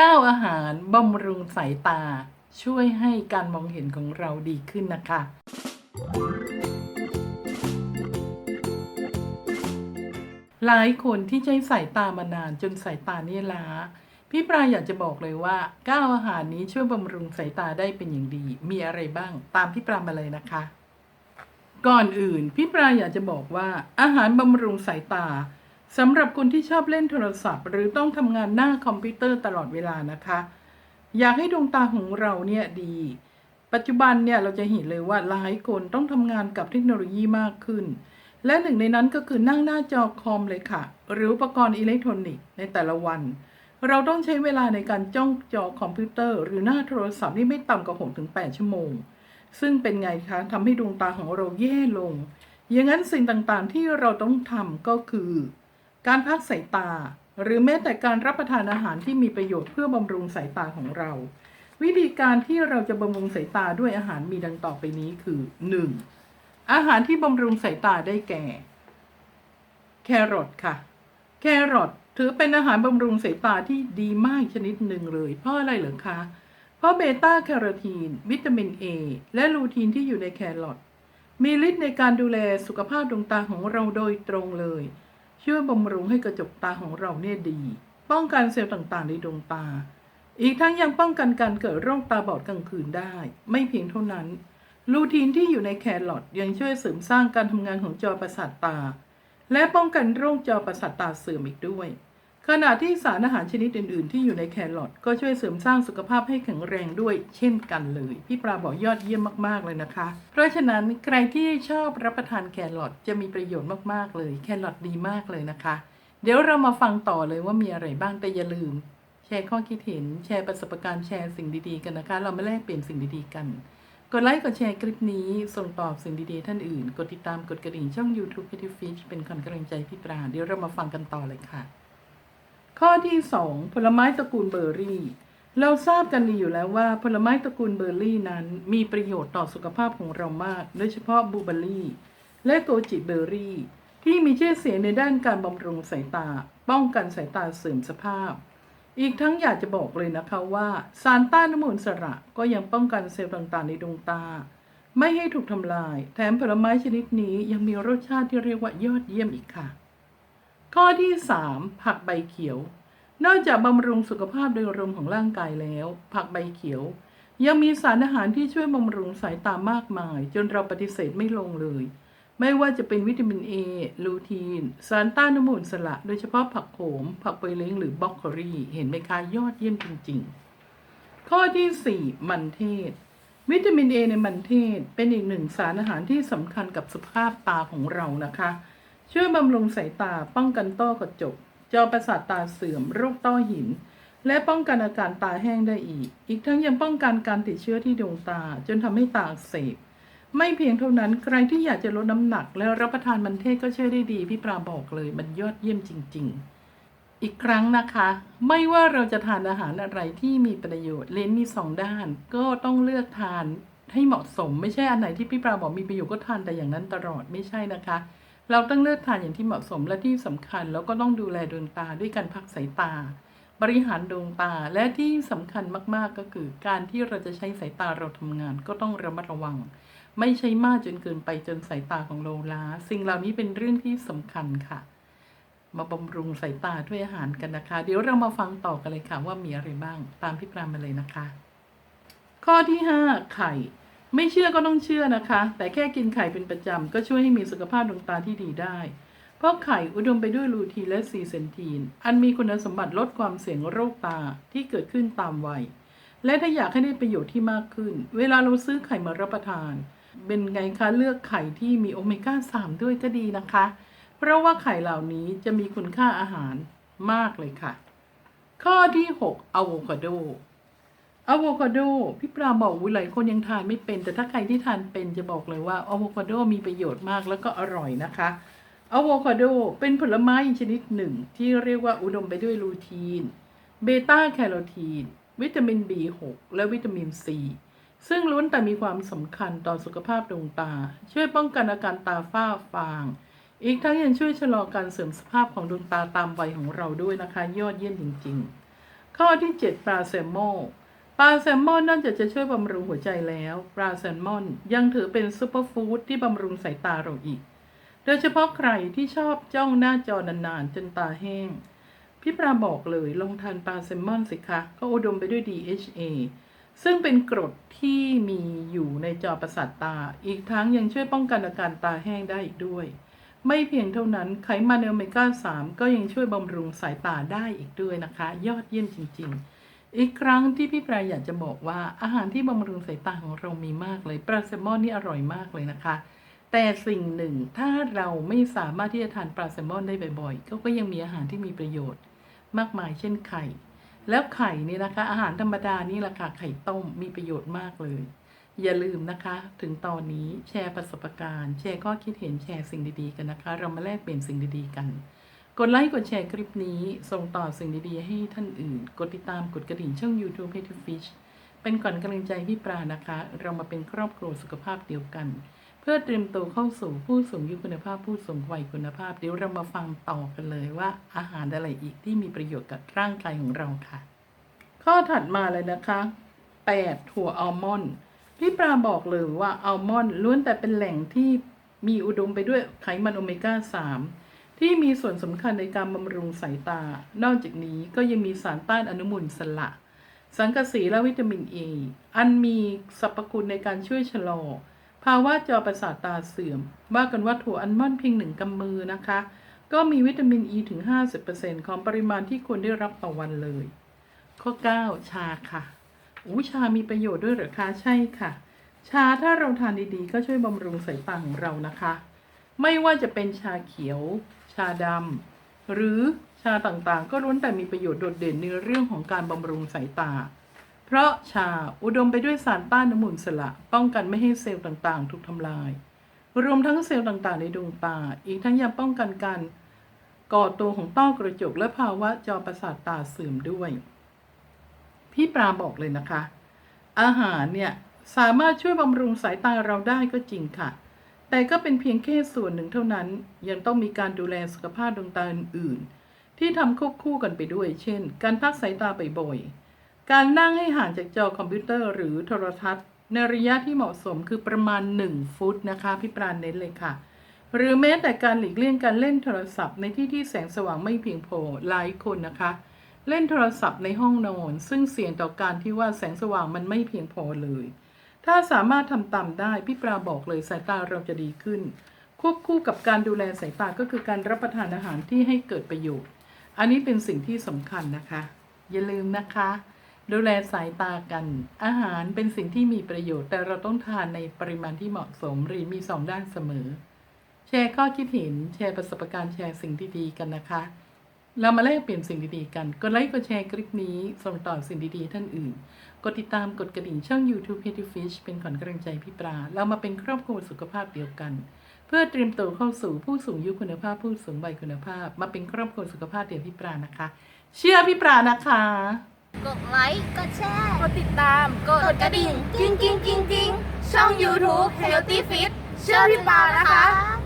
9 อาหารบำรุงสายตา ช่วยให้การมองเห็นของเราดีขึ้นนะคะ หลายคนที่ใช้สายตามานานจนสายตาเนี่ยล้า พี่ปลาอยากจะบอกเลยว่า 9 อาหารนี้ช่วยบำรุงสายตาได้เป็นอย่างดี มีอะไรบ้างตามพี่ปลามาเลยนะคะ ก่อนอื่นพี่ปลาอยากจะบอกว่าอาหารบำรุงสายตา สำหรับคนที่ชอบเล่นโทรศัพท์ หรือต้องทำงานหน้าคอมพิวเตอร์ตลอดเวลานะคะ อยากให้ดวงตาของเราเนี่ยดี ปัจจุบันเนี่ยเราจะเห็นเลยว่าหลายคนต้องทำงานกับเทคโนโลยีมากขึ้น และหนึ่งในนั้นก็คือนั่งหน้าจอคอมเลยค่ะ หรืออุปกรณ์อิเล็กทรอนิกส์ในแต่ละวัน เราต้องใช้เวลาในการจ้องจอคอมพิวเตอร์ หรือหน้าโทรศัพท์นี่ไม่ต่ำกว่า6-8 ชั่วโมง ซึ่งเป็นไงคะทำให้ดวงตาของเราแย่ลง อย่างนั้นสิ่งต่างๆที่เราต้องทำก็คือ การพักสายตา หรือแม้แต่การรับประทานอาหารที่มีประโยชน์เพื่อบำรุงสายตาของเรา วิธีการที่เราจะบำรุงสายตาด้วยอาหารมีดังต่อไปนี้คือ 1. อาหารที่บำรุงสายตาได้แก่ แครอทค่ะ แครอทถือเป็นอาหารบำรุงสายตาที่ดีมากชนิดหนึ่งเลย เพราะอะไรเหรอคะ เพราะเบต้าแคโรทีน วิตามิน A และลูทีนที่อยู่ในแครอทมีฤทธิ์ในการดูแลสุขภาพดวงตาของเราโดยตรงเลย ช่วยบำรุงให้กระจกตาของเราเนี่ยดี ป้องกันเซลล์ต่างๆ ในดวงตา อีกทั้งยังป้องกันการเกิดโรคตาบอดกลางคืนได้ ไม่เพียงเท่านั้น ลูทีนที่อยู่ในแครอทยังช่วยเสริมสร้างการทำงานของจอประสาทตา และป้องกันโรคจอประสาทตาเสื่อมอีกด้วย ขณะที่สารอาหารชนิดอื่น ๆ ที่อยู่ในแครอทก็ช่วยเสริมสร้างสุขภาพให้แข็งแรงด้วยเช่นกันเลย พี่ปลาบอกยอดเยี่ยมมาก ๆ เลยนะคะ เพราะฉะนั้นใครที่ชอบรับประทานแครอทจะมีประโยชน์มาก ๆ เลย แครอทดีมากเลยนะคะ เดี๋ยวเรามาฟังต่อเลยว่ามีอะไรบ้างแต่อย่าลืม แชร์ข้อคิดเห็น แชร์ประสบการณ์แชร์สิ่งดีๆกันนะคะ เรามาแลกเปลี่ยนสิ่งดีๆกันกดไลค์กดแชร์คลิปนี้ ส่งต่อสิ่งดีๆ ท่านอื่น กดติดตามกดกระดิ่งช่อง YouTube p e t t y Fish เป็นกำลังใจพี่ปราเดี๋ยวเรามาฟังกันต่อเลยค่ะ ข้อที่ 2 ผลไม้ตระกูลเบอร์รี่ เราทราบกันดีอยู่แล้วว่าผลไม้ตระกูลเบอร์รี่นั้น มีประโยชน์ต่อสุขภาพของเรามาก โดยเฉพาะบูเบอร์รี่ และโกจิเบอร์รี่ ที่มีชื่อเสียงในด้านการบำรุงสายตา ป้องกันสายตาเสื่อมสภาพ อีกทั้งอยากจะบอกเลยนะคะว่าสารต้านอนุมูลอิสระก็ยังป้องกันเซลล์ต่างๆ ในดวงตา ไม่ให้ถูกทำลาย แถมผลไม้ชนิดนี้ยังมีรสชาติที่เรียกว่ายอดเยี่ยมอีกค่ะ ข้อที่ 3 ผักใบเขียว นอกจากบำรุงสุขภาพโดยรวมของร่างกายแล้ว ผักใบเขียว ยังมีสารอาหารที่ช่วยบำรุงสายตามากมาย จนเราปฏิเสธไม่ลงเลย ไม่ว่าจะเป็นวิตามิน A ลูทีน สารต้านอนุมูลอิสระโดยเฉพาะผักโขม ผักใบเล้งหรือบล็อกโคลีเห็นไหมคะยอดเยี่ยมจริง ๆ ข้อที่ 4 มันเทศ วิตามิน A ในมันเทศเป็นอีกหนึ่งสารอาหารที่สำคัญกับสุขภาพตาของเรานะคะ ช่วยบำรุงสายตาป้องกันต้อกระจก จอประสาทตาเสื่อมโรคต้อหิน และป้องกันอาการตาแห้งได้อีก อีกทั้งยังป้องกันการติดเชื้อที่ดวงตา จนทำให้ตาอักเสบไม่เพียงเท่านั้นใครที่อยากจะลดน้ำหนัก และรับประทานมันเทศก็ช่วยได้ดี พี่ปราบอกเลยมันยอดเยี่ยมจริง ๆ อีกครั้งนะคะ ไม่ว่าเราจะทานอาหารอะไรที่มีประโยชน์เลนส์มีสองด้าน ก็ต้องเลือกทานให้เหมาะสม ไม่ใช่อันไหนที่พี่ปราบอกมีประโยชน์ก็ทานแต่อย่างนั้นตลอดไม่ใช่นะคะ เราต้องเลือกทานอย่างที่เหมาะสมและที่สำคัญแล้วก็ต้องดูแลดวงตาด้วยการพักสายตา บริหารดวงตาและที่สำคัญมากๆก็คือ การที่เราจะใช้สายตาเราทำงาน ก็ต้องระมัดระวัง ไม่ใช่มากจนเกินไปจนสายตาของเราล้า สิ่งเหล่านี้เป็นเรื่องที่สำคัญค่ะ มาบำรุงสายตาด้วยอาหารกันนะคะ เดี๋ยวเรามาฟังต่อกันเลยค่ะว่ามีอะไรบ้างตามพี่ปรามมาเลยนะคะ ข้อที่ 5 ไข่ ไม่เชื่อก็ต้องเชื่อนะคะ แต่แค่กินไข่เป็นประจำ ก็ช่วยให้มีสุขภาพดวงตาที่ดีได้ เพราะไข่อุดมไปด้วยลูทีนและซีเซนทีน อันมีคุณสมบัติลดความเสี่ยงโรคตาที่เกิดขึ้นตามวัย และถ้าอยากให้ได้ประโยชน์ที่มากขึ้น เวลาเราซื้อไข่มารับประทาน เป็นไงคะเลือกไข่ที่มีโอเมก้า 3 ด้วยก็ดีนะคะ เพราะว่าไข่เหล่านี้จะมีคุณค่าอาหารมากเลยค่ะ ข้อที่ 6อะโวคาโด อะโวคาโดพี่ปลาบอกวิหลายคนยังทานไม่เป็น แต่ถ้าใครที่ทานเป็นจะบอกเลยว่าอะโวคาโดมีประโยชน์มากแล้วก็อร่อยนะคะอะโวคาโดเป็นผลไม้ชนิดหนึ่ง ที่เรียกว่าอุดมไปด้วยลูทีน เบต้าแคโรทีน วิตามิน B6 และวิตามิน C ซึ่งล้วนแต่มีความสำคัญต่อสุขภาพดวงตา ช่วยป้องกันอาการตาฝ้าฟาง อีกทั้งยังช่วยชะลอการเสื่อมสภาพของดวงตาตามวัยของเราด้วยนะคะ ยอดเยี่ยมจริง ๆ ข้อที่ 7 ปลาแซลมอน ปลาแซลมอนนอกจากจะช่วยบำรุงหัวใจแล้ว ปลาแซลมอนยังถือเป็นซูเปอร์ฟู้ดที่บำรุงสายตาเราอีก โดยเฉพาะใครที่ชอบจ้องหน้าจอนานๆ จนตาแห้ง พี่ปราบอกเลยลองทานปลาแซลมอนสิคะ ก็อุดมไปด้วย DHA ซึ่งเป็นกรดที่มีอยู่ในจอประสาทตา อีกทั้งยังช่วยป้องกันอาการตาแห้งได้อีกด้วย ไม่เพียงเท่านั้นไขมันโอเมก้า 3 ก็ยังช่วยบำรุงสายตาได้อีกด้วยนะคะ ยอดเยี่ยมจริง ๆ อีกครั้งที่พี่ปรายอยากจะบอกว่าอาหารที่บำรุงสายตาของเรามีมากเลยปลาแซลมอนนี่อร่อยมากเลยนะคะ แต่สิ่งหนึ่งถ้าเราไม่สามารถที่จะทานปลาแซลมอนได้บ่อยๆก็ก็ยังมีอาหารที่มีประโยชน์ มากมายเช่นไข่ แล้วไข่นี่นะคะ อาหารธรรมดานี่แหละค่ะไข่ต้มมีประโยชน์มากเลย อย่าลืมนะคะ ถึงตอนนี้แชร์ประสบการณ์ แชร์ข้อคิดเห็นแชร์สิ่งดีๆกันนะคะ เรามาแลกเปลี่ยนสิ่งดีๆกัน กดไลค์ กดแชร์คลิปนี้ ส่งต่อสิ่งดีๆ ให้ท่านอื่น กดติดตามกดกระดิ่งช่อง YouTube p e t y Fish เป็นก่อนกำลังใจพี่ปรานะคะ เรามาเป็นครอบครัวสุขภาพเดียวกัน เพื่อเตรียมตัวเข้าสู่ผู้สูงอายุคุณภาพผู้สูงวัยคุณภาพ เดี๋ยวเรามาฟังต่อกันเลยว่าอาหารอะไรอีกที่มีประโยชน์กับร่างกายของเราค่ะ ข้อถัดมาเลยนะคะ 8 ถั่วอัลมอนด์พี่ปราบอกเลยว่าอัลมอนด์ล้วนแต่เป็นแหล่งที่มีอุดมไปด้วยไขมันโอเมก้า 3 ที่มีส่วนสำคัญในการบำรุงสายตา นอกจากนี้ก็ยังมีสารต้านอนุมูลอิสระ สังกะสีและวิตามินเออันมีสรรพคุณในการช่วยชะลอ ภาวะจอประสาทตาเสื่อม ว่ากันว่าถั่วอัลมอนด์เพียงหนึ่งกำมือนะคะ ก็มีวิตามินอ e ีถึง 50%ของปริมาณที่ควรได้รับต่อวันเลย ข้อ 9 ชาค่ะอู้ชามีประโยชน์ด้วยหรอคะใช่ค่ะ ชาถ้าเราทานดีๆ ก็ช่วยบำรุงสายตาของเรานะคะ ไม่ว่าจะเป็นชาเขียว ชาดำหรือชาต่างๆ ก็ล้วนแต่มีประโยชน์โดดเด่นในเรื่องของการบำรุงสายตา เพราะชาอุดมไปด้วยสารต้านอนุมูลอิสระ ป้องกันไม่ให้เซลล์ต่างๆ ถูกทำลาย รวมทั้งเซลล์ต่างๆ ในดวงตา อีกทั้งยังป้องกันการก่อตัวของต้อกระจกและภาวะจอประสาทตาเสื่อมด้วย พี่ปราบอกเลยนะคะ อาหารเนี่ยสามารถช่วยบำรุงสายตาเราได้ก็จริงค่ะ แต่ก็เป็นเพียงแค่ส่วนหนึ่งเท่านั้น ยังต้องมีการดูแลสุขภาพดวงตาอื่นๆ ที่ทำควบคู่กันไปด้วย เช่น การพักสายตาบ่อยๆ การนั่งให้ห่างจากจอคอมพิวเตอร์หรือโทรทัศน์ ในระยะที่เหมาะสมคือประมาณ 1 ฟุตนะคะพี่ปราณเน้นเลยค่ะ หรือแม้แต่การหลีกเลี่ยงการเล่นโทรศัพท์ในที่ที่แสงสว่างไม่เพียงพอหลายคนนะคะ เล่นโทรศัพท์ในห้องนอน ซึ่งเสี่ยงต่อการที่ว่าแสงสว่างมันไม่เพียงพอเลย ถ้าสามารถทำตามได้พี่ปราบอกเลยสายตาเราจะดีขึ้น ควบคู่กับการดูแลสายตาก็คือการรับประทานอาหารที่ให้เกิดประโยชน์ อันนี้เป็นสิ่งที่สำคัญนะคะ อย่าลืมนะคะ ดูแลสายตากัน อาหารเป็นสิ่งที่มีประโยชน์ แต่เราต้องทานในปริมาณที่เหมาะสมหรือมีสองด้านเสมอ แชร์ข้อคิดเห็น แชร์ประสบการณ์แชร์สิ่งที่ดีกันนะคะ เรามาแลกเปลี่ยนสิ่งดีๆกัน กดไลค์กดแชร์คลิปนี้ ส่งต่อสิ่งดีๆท่านอื่น กดติดตามกดกระดิ่งช่อง YouTube p e t y Fish เป็นขวัญกำลังใจพี่ปลา เรามาเป็นครอบครัวสุขภาพเดียวกัน เพื่อเตรียมตัวเข้าสู่ผู้สูงอายุคุณภาพผู้สูงวัยคุณภาพ มาเป็นครอบครัวสุขภาพเดียวพี่ปลานะคะ เชื่อพี่ปลานะคะ กดไลค์ กดแชร์ กดติดตาม กดกระดิ่ง กิ้งกิ้งกิ้งกิ้งช่อง YouTube Healthy Fit เชื่อพี่ปานะคะ